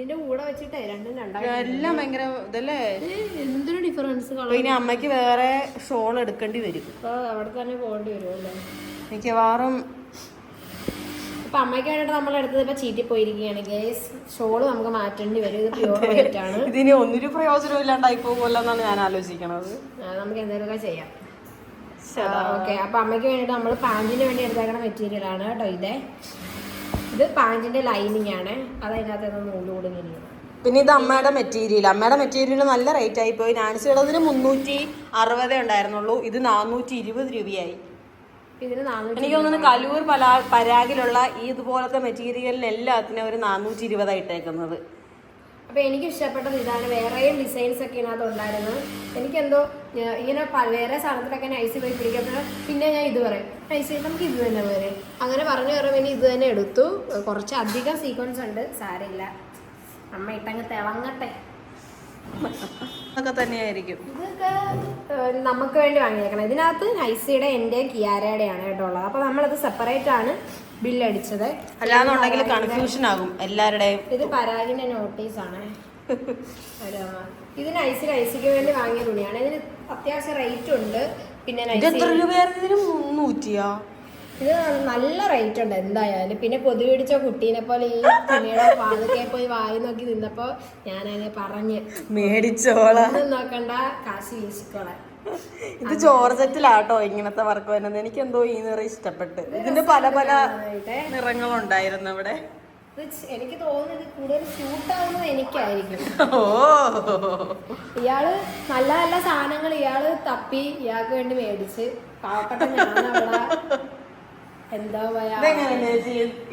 ഇതിന്റെ കൂടെ വെച്ചിട്ടേ രണ്ടും എല്ലാം ഭയങ്കര ഇതല്ലേ? എന്തൊരു ഡിഫറൻസ് അപ്പൊ ഇനി അമ്മയ്ക്ക് വേറെ ഷോൾ എടുക്കേണ്ടി വരും. അവിടെ തന്നെ പോകേണ്ടി വരുമല്ലേ മിക്കവാറും അപ്പൊ അമ്മയ്ക്ക് വേണ്ടിട്ട് നമ്മൾ എടുത്തത് ഇപ്പൊ ചീറ്റി പോയിരിക്കുകയാണ്. ഗേസ് ഷോൾ നമുക്ക് മാറ്റേണ്ടി വരും. ഇത് പ്യൂർ വൈറ്റ് ആണ്. ഇതിന് ഒന്നൊരു പ്രയോജനം ഇല്ലാണ്ടായി പോകുമല്ലോ എന്നാണ് ഞാൻ ആലോചിക്കണത്. നമുക്ക് എന്തെങ്കിലുമൊക്കെ ചെയ്യാം. ഓക്കെ. അപ്പൊ അമ്മയ്ക്ക് വേണ്ടിട്ട് നമ്മൾ പാന്റിന് വേണ്ടി എടുത്തേക്കണ മെറ്റീരിയൽ ആണ് കേട്ടോ ഇതേ. ഇത് പാന്റിന്റെ ലൈനിങ് ആണ് അത് അതിനകത്ത് നിന്ന് നൂൽ കൊടുങ്ങിയിരിക്കുന്നത് പിന്നെ ഇത് അമ്മയുടെ മെറ്റീരിയൽ. അമ്മയുടെ മെറ്റീരിയൽ നല്ല റേറ്റ് ആയി പോയി. നാൻസിയുടേതിന് മുന്നൂറ്റി അറുപതേ ഉണ്ടായിരുന്നുള്ളൂ. ഇത് നാനൂറ്റി ഇരുപത് രൂപയായി. എനിക്ക് തോന്നുന്നു കലൂർ പലാ പരാഗിലുള്ള ഈ ഇതുപോലത്തെ മെറ്റീരിയലിന് എല്ലാത്തിനും ഒരു നാനൂറ്റി ഇരുപതായി ഇട്ടേക്കുന്നത്. അപ്പൊ എനിക്ക് ഇഷ്ടപ്പെട്ടത് ഇതാണ്. വേറെയും ഡിസൈൻസ് ഒക്കെ ഇതിനകത്ത് ഉണ്ടായിരുന്നു. എനിക്കെന്തോ ഇങ്ങനെ വേറെ സാധനത്തിലൊക്കെ നൈസ് പോയി പിടിക്കുമ്പോൾ പിന്നെ ഞാൻ ഇത് പറയും. നൈസ് നമുക്ക് ഇത് തന്നെ വരെ അങ്ങനെ പറഞ്ഞു പറയുമ്പോൾ ഇനി ഇത് തന്നെ എടുത്തു. കുറച്ച് അധികം സീക്വൻസ് ഉണ്ട്. സാരമില്ല. അമ്മ ഇട്ടങ്ങ് തിളങ്ങട്ടെ. ഒക്കെ തന്നെയായിരിക്കും. ഇതൊക്കെ നമുക്ക് വേണ്ടി വാങ്ങിയേക്കണം. ഇതിനകത്ത് നൈസിയുടെ എന്റെ കിയാരയുടെയാണ് കേട്ടോ ഉള്ളത്. അപ്പോൾ നമ്മളത് സെപ്പറേറ്റ് ആണ്. ബില്ലടിച്ചത്. അല്ലാന്നുണ്ടെങ്കിൽ കൺഫ്യൂഷൻ ആകും എല്ലാവരുടെയും. ഇത് പരാഗിന്റെ നോട്ടീസ് ആണ്. ഇത് നൈസ് ഐസിക്ക് വേണ്ടി വാങ്ങിയ തുണിയാണ്. ഇതിന് അത്യാവശ്യം റേറ്റ് ഉണ്ട്. പിന്നെ എത്ര രൂപയായിരുന്നു മുന്നൂറ്റിയാ? ഇത് നല്ല റേറ്റ് ഉണ്ട് എന്തായാലും. പിന്നെ പൊതു പിടിച്ച കുട്ടീനെ പോലെ ഈ തുണിയുടെ പാതൊക്കെ പോയി വായി നോക്കി നിന്നപ്പോ അതിനെ പറഞ്ഞ് മേടിച്ചോളാം. നോക്കണ്ട കാശ് വീശിക്കോളെ ഇത് ജോർജറ്റിലാട്ടോ ഇങ്ങനത്തെ വർക്ക് വരുന്നത്. എനിക്ക് എന്തോ ഈ നിറം ഇഷ്ടപ്പെട്ട്. ഇതിന്റെ പല പല നിറങ്ങളുണ്ടായിരുന്നു ഇവിടെ എനിക്ക് തോന്നുന്നത് കൂടുതൽ കൂടുതൽ ഷൂട്ടാവുന്നത് എനിക്കായിരിക്കും. ഇയാൾ നല്ല നല്ല സാധനങ്ങൾ ഇയാൾ തപ്പി ഇയാൾക്ക് വേണ്ടി മേടിച്ച്. പാവപ്പെട്ട എന്താ പറയാ?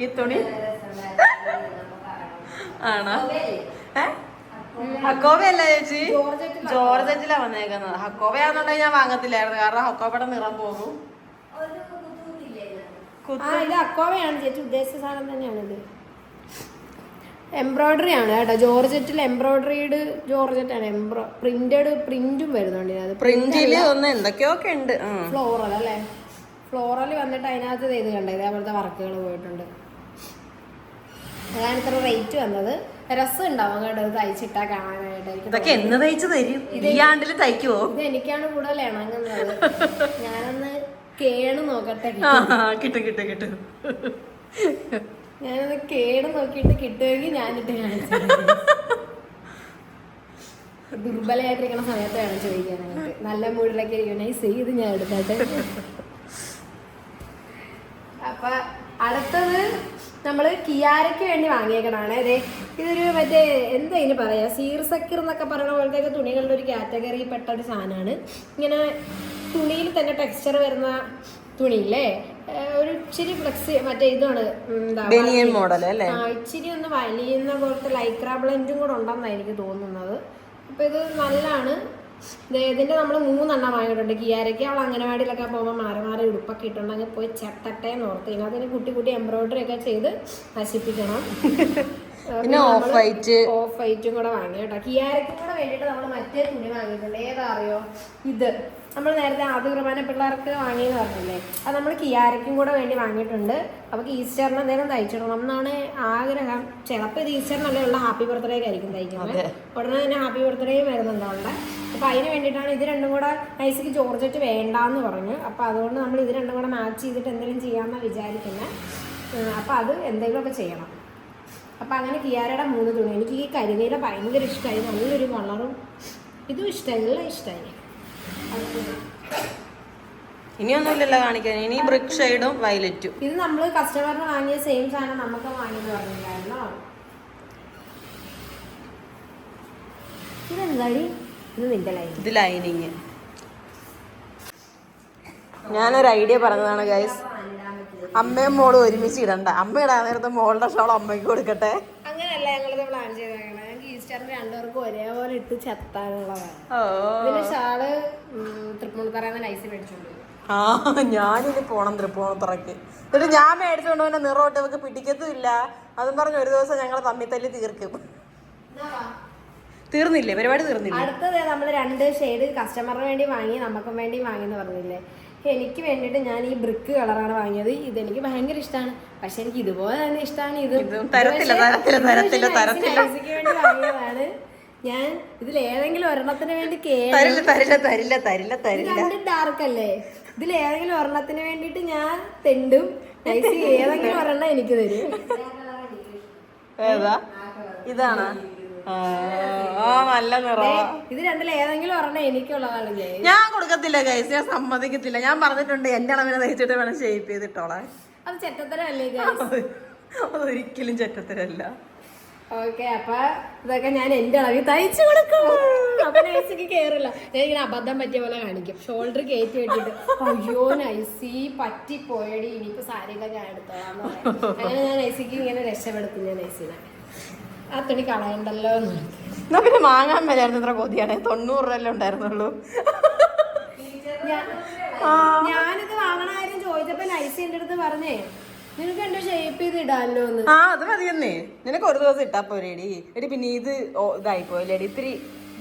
ഈ- തുണി? ആണോ? ഹക്കോബയല്ല ചേച്ചി? ജോർജറ്റിലാ. വന്നേക്കുന്നത്. ഹക്കോബയാന്നുണ്ടെങ്കിൽ ഞാൻ വാങ്ങത്തില്ലായിരുന്നു കാരണം ഹക്കോബയുടെ നിറം പോകും ചേച്ചി. ഉദ്ദേശിച്ച സാധനം തന്നെയാണ് ഇത്. എംബ്രോയിഡറി ആണ് കേട്ടോ. ജോർജറ്റിൽ എംബ്രോയിഡറിഡ് ജോർജറ്റ് ആണ് എംബ്രോ പ്രിന്റഡ് പ്രിന്റും വരുന്നുണ്ട് ഇതിനകത്ത്. പ്രിന്റിൽ ഒന്ന് എന്തൊക്കെയൊക്കെ ഉണ്ട്. ഫ്ലോറൽ അല്ലേ? ഫ്ലോറൽ വന്നിട്ട് അതിനകത്ത് ചെയ്ത് കണ്ടത് ഇതേപോലത്തെ വർക്കുകൾ പോയിട്ടുണ്ട്. അതാണ് ഇത്ര റേറ്റ് വന്നത്. രസം ഉണ്ടാവും കേട്ടോ ഇത് തയ്ച്ചിട്ടാ കാണാനായിട്ട്. ഇതൊക്കെ എന്ന് തയ്ച്ച് തരും? ഈ തയ്ക്കുവോ? ഇത് എനിക്കാണ് കൂടുതൽ ഇണങ്ങുന്നത്. ഞാനൊന്ന് കേണ് നോക്കട്ടെ കിട്ടും കിട്ടും കിട്ടും. ഞാനൊന്ന് കേട് നോക്കിയിട്ട് കിട്ടുമെങ്കിൽ ഞാനിട്ട് കാണിച്ചു ദുർബലമായിട്ടിരിക്കുന്ന സമയത്ത് വേണം ചോദിക്കാനായിട്ട് നല്ല മൂഡിലൊക്കെ ഇരിക്കും ചെയ്ത് ഞാൻ എടുക്കട്ടെ അപ്പൊ അടുത്തത് നമ്മൾ കിയാരയ്ക്ക് വേണ്ടി വാങ്ങിയേക്കണാണ് അതെ ഇതൊരു മറ്റേ എന്താ ഇതിന് പറയാ? സീർസക്കിർ എന്നൊക്കെ പറയുന്ന പോലത്തെ തുണികളുടെ ഒരു കാറ്റഗറിയിൽ പെട്ട ഒരു സാധനമാണ്. ഇങ്ങനെ തുണിയിൽ തന്നെ ടെക്സ്ചർ വരുന്ന തുണിയില്ലേ? ഒരു ഇച്ചിരി ഫ്ലെക്സി മറ്റേ ഇതാണ് എന്താ ബനിയൻ മോഡൽ അല്ലേ? ആ ഇച്ചിരി ഒന്ന് വലിയുന്ന പോലത്തെ ലൈക്രാ ബ്ലെൻഡും കൂടെ ഉണ്ടെന്നാണ് എനിക്ക് തോന്നുന്നത്. അപ്പൊ ഇത് നല്ലതാണ്. ദേ ഇതിന്റെ നമ്മൾ മൂന്നെണ്ണം വാങ്ങിയിട്ടുണ്ട്. കിയാരയ്ക്ക് അവൾ അംഗനവാടിയിലൊക്കെ പോകുമ്പോൾ മാറി മാറി ഉടുപ്പൊക്കെ ഇട്ടുണ്ടെങ്കിൽ പോയി ചട്ടട്ടേ എന്ന് ഓർത്ത് അതിന് കുട്ടി കുട്ടി എംബ്രോയിഡറി ഒക്കെ ചെയ്ത് നശിപ്പിക്കണം. പിന്നെ ഓഫ് വൈറ്റ് ഓഫ് വൈറ്റും കൂടെ വാങ്ങി കേട്ടോ. കിയാരയ്ക്കും കൂടെ വേണ്ടിയിട്ട് നമ്മൾ മറ്റേ തുണി വാങ്ങിയിട്ടുണ്ട്. ഏതാ അറിയോ? ഇത്. നമ്മൾ നേരത്തെ ആദ്യ കുർബാന പിള്ളേർക്ക് വാങ്ങിയെന്ന് പറഞ്ഞില്ലേ? അത് നമ്മൾ കിയാരയ്ക്കും കൂടെ വേണ്ടി വാങ്ങിയിട്ടുണ്ട്. അപ്പോൾ ഈസ്റ്ററിന് എന്തെങ്കിലും തയ്ച്ചിടണം. എന്നാണ് ആഗ്രഹം. ചിലപ്പോൾ ഇത് ഈസ്റ്ററിനല്ലേ ഉള്ള ഹാപ്പി ബർത്ത്ഡേക്ക് ആയിരിക്കും തയ്ക്കുന്നത് ഉടനെ തന്നെ ഹാപ്പി ബർത്ത്ഡേയും വരുന്നുണ്ട് അവളുടെ. അപ്പോൾ അതിന് വേണ്ടിയിട്ടാണ് ഇത് രണ്ടും കൂടെ നൈസിക്ക് ജോർജറ്റ് വേണ്ടാന്ന് പറഞ്ഞു. അപ്പോൾ അതുകൊണ്ട് നമ്മൾ ഇത് രണ്ടും കൂടെ മാച്ച് ചെയ്തിട്ട് എന്തെങ്കിലും ചെയ്യാമെന്നാണ് വിചാരിക്കുന്നത് അപ്പോൾ അത് എന്തെങ്കിലുമൊക്കെ ചെയ്യണം. അപ്പം അങ്ങനെ കിയാരയുടെ മൂന്ന് തുണി. എനിക്ക് ഈ കരിനീല ഭയങ്കര ഇഷ്ടമായി നല്ലൊരു കളറും ഇതും ഇഷ്ടമായി എല്ലാം ഇഷ്ടമായി ഇനിയൊന്നുമില്ലല്ലോ കാണിക്കാൻ. ഇനി ബ്രിക് ഷെയ്ഡും വയലറ്റും ഇത് നമ്മൾ കസ്റ്റമറിന് വാങ്ങിയ സെയിം സാധനം നമുക്ക് വാങ്ങിയെന്ന് പറഞ്ഞില്ലായിരുന്നോ? ഇതെന്താടി? ഇത് നിന്റെ ഇത് ലൈനിങ് ഞാനൊരു ഐഡിയ പറഞ്ഞതാണ് ഗൈസ് അമ്മയും മോളും ഒരുമിച്ച് ഇടണ്ട. അമ്മ ഇടാൻ നേരത്തെ മോളുടെ ഷോൾ അമ്മയ്ക്ക് കൊടുക്കട്ടെ. അങ്ങനെയല്ല ഞങ്ങളത് പ്ലാൻ ചെയ്തേക്കണേ. ഞങ്ങൾക്ക് ഈസ്റ്ററിന് രണ്ടുപേർക്കും ഒരേപോലെ ഇട്ട് ചെത്താനുള്ളതാണ്. ഓ. ഇതിന് ഷാൾ തൃപ്പൂണിത്തറന്ന് നൈസ് മേടിച്ചോണ്ട് വരും. ആ ഞാനിനി പോണം തൃപ്പൂണിത്തറക്ക് എന്നിട്ട് ഞാൻ മേടിച്ചുകൊണ്ട് പോകുന്ന നിറോട്ട് ഇവക്ക് പിടിക്കത്തുമില്ല. അതും പറഞ്ഞ് ഒരു ദിവസം ഞങ്ങൾ തമ്മിൽ തല്ലി തീർക്കും. തീർന്നില്ലേ? പരിപാടി തീർന്നില്ലേ? അടുത്തത് നമ്മൾ രണ്ട് ഷെയ്ഡ് കസ്റ്റമറിന് വേണ്ടി വാങ്ങി നമുക്കും വേണ്ടി വാങ്ങി എന്ന് പറഞ്ഞില്ലേ? എനിക്ക് വേണ്ടിയിട്ട് ഞാൻ ഈ ബ്രിക്ക് കളറാണ് വാങ്ങിയത്. ഇതെനിക്ക് ഭയങ്കര ഇഷ്ടമാണ് പക്ഷെ എനിക്ക് ഇതുപോലെ തന്നെ ഇഷ്ടമാണ് ഇത് വാങ്ങിയതാണ്. ഞാൻ ഇതിൽ ഏതെങ്കിലും ഒരെണ്ണത്തിന് വേണ്ടി ഇത് ഡാർക്ക് അല്ലേ? ഇതിൽ ഏതെങ്കിലും ഒരെണ്ണത്തിന് വേണ്ടിയിട്ട് ഞാൻ തെണ്ടും ഏതെങ്കിലും ഒരെണ്ണം എനിക്ക് തരും. ഇതാണ്? ആ നല്ല നിറവാ. ഇത് രണ്ടിൽ ഏതെങ്കിലും ഒരെണ്ണം എനിക്കുള്ളതാണ് ഞാൻ കൊടുക്കത്തില്ല ഗൈസ് ഞാൻ സമ്മതിക്കത്തില്ല. ഞാൻ പറഞ്ഞിട്ടുണ്ട് എന്റെ അളവിനെ തയ്ച്ചിട്ട് വേണം ഷേപ്പ് ചെയ്തിട്ടോളെ അത് ചെറ്റത്തരല്ലേ അതൊരിക്കലും ചെറ്റത്തരല്ല ഓക്കെ അപ്പൊ ഇതൊക്കെ ഞാൻ എന്റെ അളവിൽ തയ്ച്ചു കൊടുക്കും. അപ്പൊ നൈസിക്ക് കേറില്ല. ഞാൻ ഇങ്ങനെ അബദ്ധം പറ്റിയ പോലെ കാണിക്കും. ഷോൾഡർ കയറ്റി വെട്ടിട്ട് അയ്യോ നൈസി പറ്റിപ്പോയടി. ഇനിയിപ്പോ സാരിയൊക്കെ ഞാൻ എടുത്തോളാം. അങ്ങനെ ഞാൻ നൈസിക്ക് ഇങ്ങനെ രക്ഷപ്പെടുത്തും ഞാൻ നൈസിനെ. ആ തുണി കളയണ്ടല്ലോ എന്ന്. പിന്നെ വാങ്ങാൻ മേലായിരുന്നു ഇത്ര കൊതിയാണ്. തൊണ്ണൂറ് രൂപയല്ലേ ഉണ്ടായിരുന്നുള്ളൂ. ഞാനിത് വാങ്ങണ കാര്യം ചോദിച്ചപ്പോ നൈസി എന്റെ അടുത്ത് പറഞ്ഞേ നിനക്ക് എന്റെ ഷേപ്പ് ചെയ്ത് ഇടാമല്ലോ ആ അത് മതിയെന്നേ നിനക്ക് ഒരു ദിവസം ഇട്ടാ പോരേടി. എടി പിന്നെ ഇത് ഇതായി ഇതായിപ്പോയില്ലേടി ഇത്തിരി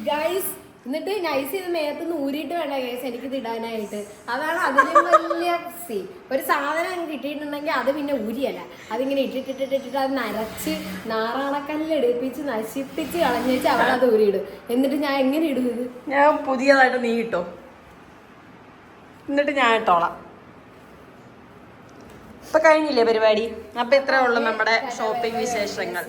ഗൈസ് എന്നിട്ട് നൈസ് ചെയ്ത് മേത്ത് ഊരിയിട്ട് വേണ്ട കേസ് എനിക്കിത് ഇടാനായിട്ട്. അതാണ് അതിലും വലിയ സീ ഒരു സാധനം കിട്ടിയിട്ടുണ്ടെങ്കിൽ അത് പിന്നെ ഊരിയല്ല. അതിങ്ങനെ ഇട്ടിട്ടിട്ടിട്ടിട്ട് അത് നരച്ച് നാറാണക്കല്ലിൽ എടുപ്പിച്ച് നശിപ്പിച്ച് കളഞ്ഞേച്ച് അവളത് ഊരിയിടും. എന്നിട്ട് ഞാൻ എങ്ങനെ ഇടും ഇത്? ഞാൻ പുതിയതായിട്ട് നീ ഇട്ടോ. എന്നിട്ട് ഞാൻ ഇട്ടോളാം. ഇപ്പൊ കഴിഞ്ഞില്ലേ പരിപാടി? അപ്പൊ ഇത്രേ ഉള്ളു നമ്മുടെ ഷോപ്പിംഗ് വിശേഷങ്ങൾ.